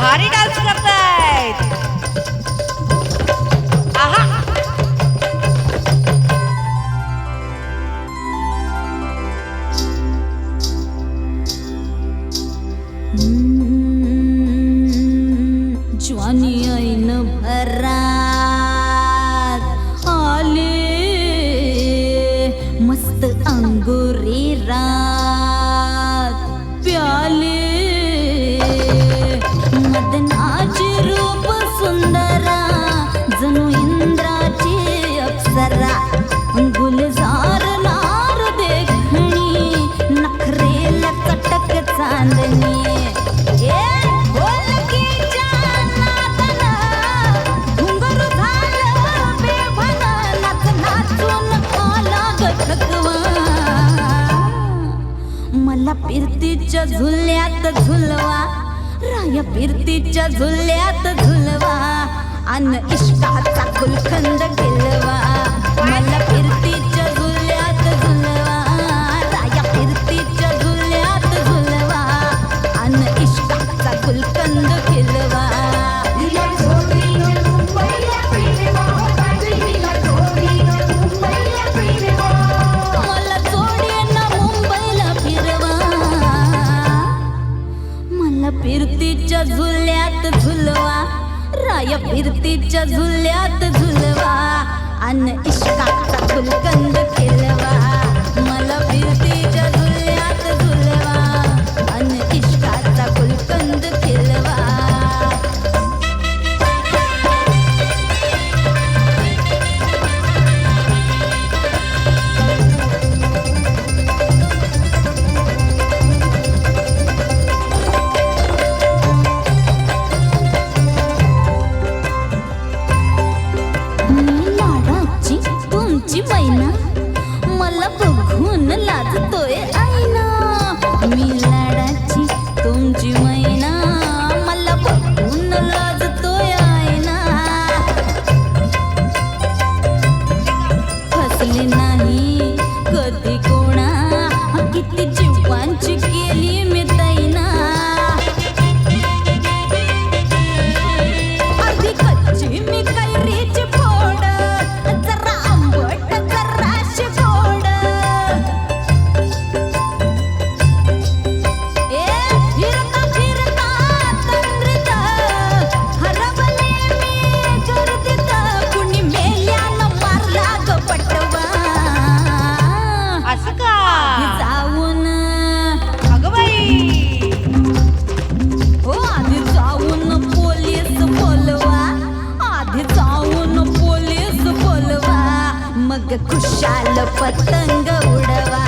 भारी डान्स करतायत. आहा. आले. मस्त अंगुरी रात प्याले. फिरतीच्या झुल्यात झुलवा. राया फिरतीच्या झुल्यात झुलवा. अन इष्टाचा गुलखंद केलवा मला फिर या फिरतीच्या झुल्यात झुलवा. आणि मग खुशाल पतंग उडवा.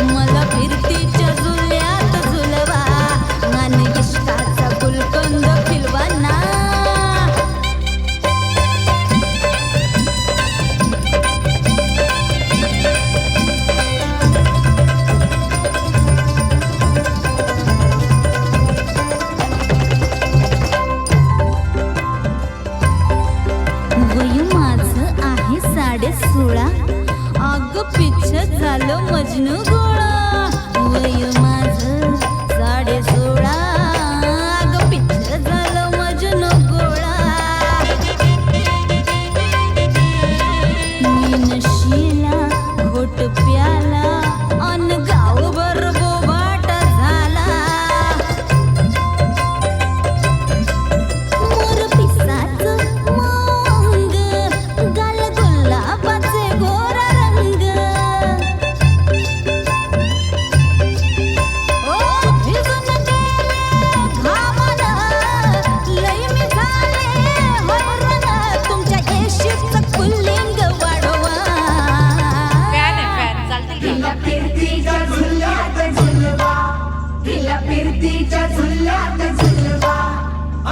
मला फिरतीच्या अग पिच्छ झालं मजनू गोळा. वय माझ साडे सोळा.